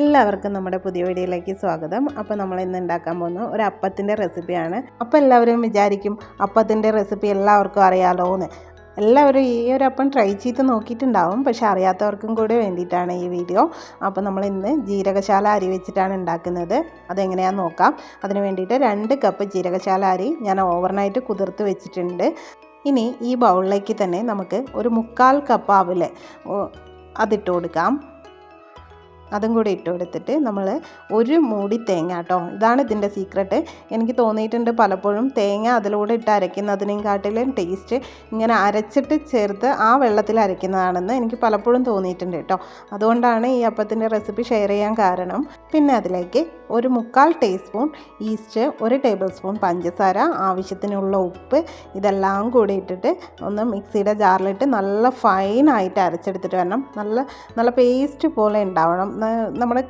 എല്ലാവർക്കും നമ്മുടെ പുതിയ വീഡിയോയിലേക്ക് സ്വാഗതം. അപ്പോൾ നമ്മൾ ഇന്ന് ഉണ്ടാക്കാൻ പോകുന്ന ഒരു അപ്പത്തിന്റെ റെസിപ്പിയാണ് അപ്പോൾ എല്ലാവരും വിചാരിക്കും അപ്പത്തിന്റെ റെസിപ്പി എല്ലാവർക്കും അറിയാലോ എന്ന് എല്ലാവരും ഈ ഒരു അപ്പം ട്രൈ ചെയ്ത് നോക്കിയിട്ടുണ്ടാവും. പക്ഷെ അറിയാത്തവർക്കും കൂടി വേണ്ടിയിട്ടാണ് ഈ വീഡിയോ. അപ്പോൾ നമ്മൾ ഇന്ന് ജീരകശാല അരി വെച്ചിട്ടാണ് ഉണ്ടാക്കുന്നത്. അതെങ്ങനെയാണെന്ന് നോക്കാം. അതിന് വേണ്ടിയിട്ട് രണ്ട് കപ്പ് ജീരകശാല അരി ഞാൻ ഓവർനൈറ്റ് കുതിർത്ത് വെച്ചിട്ടുണ്ട്. ഇനി ഈ ബൗളിലേക്ക് തന്നെ നമുക്ക് ഒരു മുക്കാൽ കപ്പ് ആവില്ലേ അതിട്ട് കൊടുക്കാം. അതും കൂടി ഇട്ട് കൊടുത്തിട്ട് നമ്മൾ ഒരു മൂടി തേങ്ങ കേട്ടോ. ഇതാണ് ഇതിന്റെ സീക്രട്ട് എനിക്ക് തോന്നിയിട്ടുണ്ട് പലപ്പോഴും തേങ്ങ അതിലൂടെ ഇട്ട് അരയ്ക്കുന്നതിനേയും കാട്ടിലും ടേസ്റ്റ് ഇങ്ങനെ അരച്ചിട്ട് ചേർത്ത് ആ വെള്ളത്തിൽ അരയ്ക്കുന്നതാണെന്ന് എനിക്ക് പലപ്പോഴും തോന്നിയിട്ടുണ്ട് കേട്ടോ. അതുകൊണ്ടാണ് ഈ അപ്പത്തിന്റെ റെസിപ്പി ഷെയർ ചെയ്യാൻ കാരണം. പിന്നെ അതിലേക്ക് ഒരു മുക്കാൽ ടീസ്പൂൺ ഈസ്റ്റ് ഒരു ടേബിൾ സ്പൂൺ പഞ്ചസാര ആവശ്യത്തിനുള്ള ഉപ്പ് ഇതെല്ലാം കൂടി ഇട്ടിട്ട് ഒന്ന് മിക്സിയുടെ ജാറിലിട്ട് നല്ല ഫൈനായിട്ട് അരച്ചെടുത്തിട്ട് വരണം. നല്ല നല്ല പേസ്റ്റ് പോലെ ഉണ്ടാവണം. നമ്മുടെ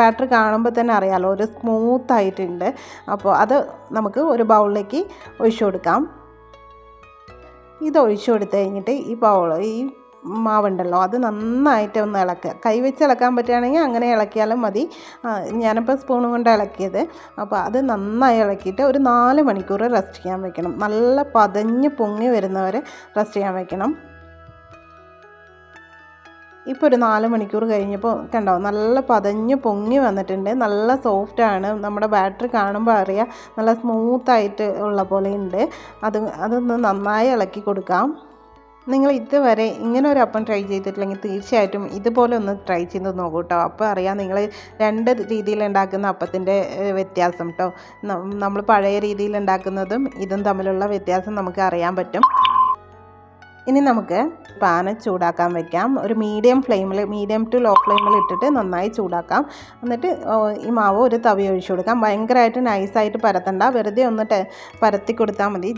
ബാറ്റർ കാണുമ്പോൾ തന്നെ അറിയാമല്ലോ ഒരു സ്മൂത്ത് ആയിട്ടുണ്ട് അപ്പോൾ അത് നമുക്ക് ഒരു ബൗളിലേക്ക് ഒഴിച്ചു കൊടുക്കാം. ഇത് ഒഴിച്ചു കൊടുത്തു കഴിഞ്ഞിട്ട് ഈ ബൗൾ ഈ മാവുണ്ടല്ലോ അത് നന്നായിട്ട് ഒന്ന് ഇളക്കുക കൈ വെച്ച് ഇളക്കാൻ പറ്റുകയാണെങ്കിൽ അങ്ങനെ ഇളക്കിയാലും മതി. ഞാനിപ്പോൾ സ്പൂണും കൊണ്ട് ഇളക്കിയത്. അപ്പോൾ അത് നന്നായി ഇളക്കിയിട്ട് ഒരു നാല് മണിക്കൂർ റെസ്റ്റ് ചെയ്യാൻ വെക്കണം. നല്ല പതഞ്ഞ് പൊങ്ങി വരുന്നവരെ റെസ്റ്റ് ചെയ്യാൻ വെക്കണം. ഇപ്പോൾ ഒരു നാല് മണിക്കൂർ കഴിഞ്ഞപ്പോൾ കണ്ടോ നല്ല പതഞ്ഞ് പൊങ്ങി വന്നിട്ടുണ്ട്. നല്ല സോഫ്റ്റാണ് നമ്മുടെ ബാറ്ററി കാണുമ്പോൾ അറിയാം നല്ല സ്മൂത്തായിട്ട് ഉള്ള പോലെ ഉണ്ട്. അത് അതൊന്ന് നന്നായി ഇളക്കി കൊടുക്കാം. നിങ്ങൾ ഇതുവരെ ഇങ്ങനെ ഒരു അപ്പം ട്രൈ ചെയ്തിട്ടില്ലെങ്കിൽ തീർച്ചയായിട്ടും ഇതുപോലെ ഒന്ന് ട്രൈ ചെയ്ത് നോക്കൂ കേട്ടോ അപ്പോൾ അറിയാം നിങ്ങൾ രണ്ട് രീതിയിൽ ഉണ്ടാക്കുന്ന അപ്പത്തിന്റെ വ്യത്യാസം കേട്ടോ നമ്മൾ പഴയ രീതിയിൽ ഉണ്ടാക്കുന്നതും ഇതും തമ്മിലുള്ള വ്യത്യാസം നമുക്ക് അറിയാൻ പറ്റും. ഇനി നമുക്ക് പാന് ചൂടാക്കാൻ വെക്കാം. ഒരു മീഡിയം ഫ്ലെയിമിൽ മീഡിയം ടു ലോ ഫ്ലെയിമിൽ ഇട്ടിട്ട് നന്നായി ചൂടാക്കാം. എന്നിട്ട് ഈ മാവ് ഒരു തവി ഒഴിച്ചു കൊടുക്കാം. ഭയങ്കരമായിട്ട് നൈസായിട്ട് പരത്തണ്ട. വെറുതെ ഒന്ന് പരത്തി കൊടുത്താൽ മതി.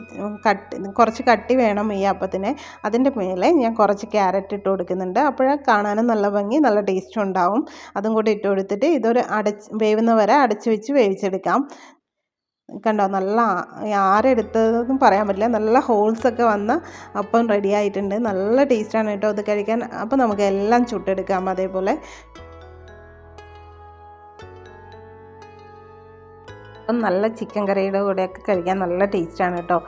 കട്ടി കുറച്ച് കട്ടി വേണം ഈ അപ്പത്തിന്. അതിന്റെ മേലെ ഞാൻ കുറച്ച് ക്യാരറ്റ് ഇട്ട് കൊടുക്കുന്നുണ്ട്. അപ്പോഴേ കാണാനും നല്ല ഭംഗി നല്ല ടേസ്റ്റും ഉണ്ടാവും. അതും കൂടി ഇട്ട് കൊടുത്തിട്ട് ഇതൊരു അടച്ച് വേവുന്ന വരെ അടച്ച് വെച്ച് വേവിച്ചെടുക്കാം. കണ്ടോ? നല്ല ആരെടുത്തതെന്നും പറയാൻ പറ്റില്ല. നല്ല ഹോൾസൊക്കെ വന്ന് അപ്പം റെഡി ആയിട്ടുണ്ട്. നല്ല ടേസ്റ്റാണ് കേട്ടോ ഇത് കഴിക്കാൻ. അപ്പം നമുക്ക് എല്ലാം ചുട്ടെടുക്കാം അതേപോലെ. അപ്പം നല്ല ചിക്കൻ കറിയുടെ കൂടെയൊക്കെ കഴിക്കാൻ നല്ല ടേസ്റ്റാണ് കേട്ടോ.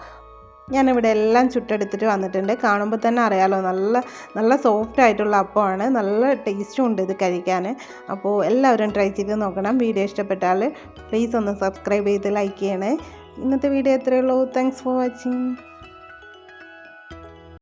ഞാനിവിടെ എല്ലാം ചുട്ടെടുത്തിട്ട് വന്നിട്ടുണ്ട്. കാണുമ്പോൾ തന്നെ അറിയാലോ നല്ല നല്ല സോഫ്റ്റ് ആയിട്ടുള്ള അപ്പമാണ്. നല്ല ടേസ്റ്റും ഉണ്ട് ഇത് കഴിക്കാൻ. അപ്പോൾ എല്ലാവരും ട്രൈ ചെയ്ത് നോക്കണം. വീഡിയോ ഇഷ്ടപ്പെട്ടാൽ പ്ലീസ് ഒന്ന് സബ്സ്ക്രൈബ് ചെയ്ത് ലൈക്ക് ചെയ്യണേ. ഇന്നത്തെ വീഡിയോ എത്രയുള്ളൂ താങ്ക്സ് ഫോർ വാച്ചിങ്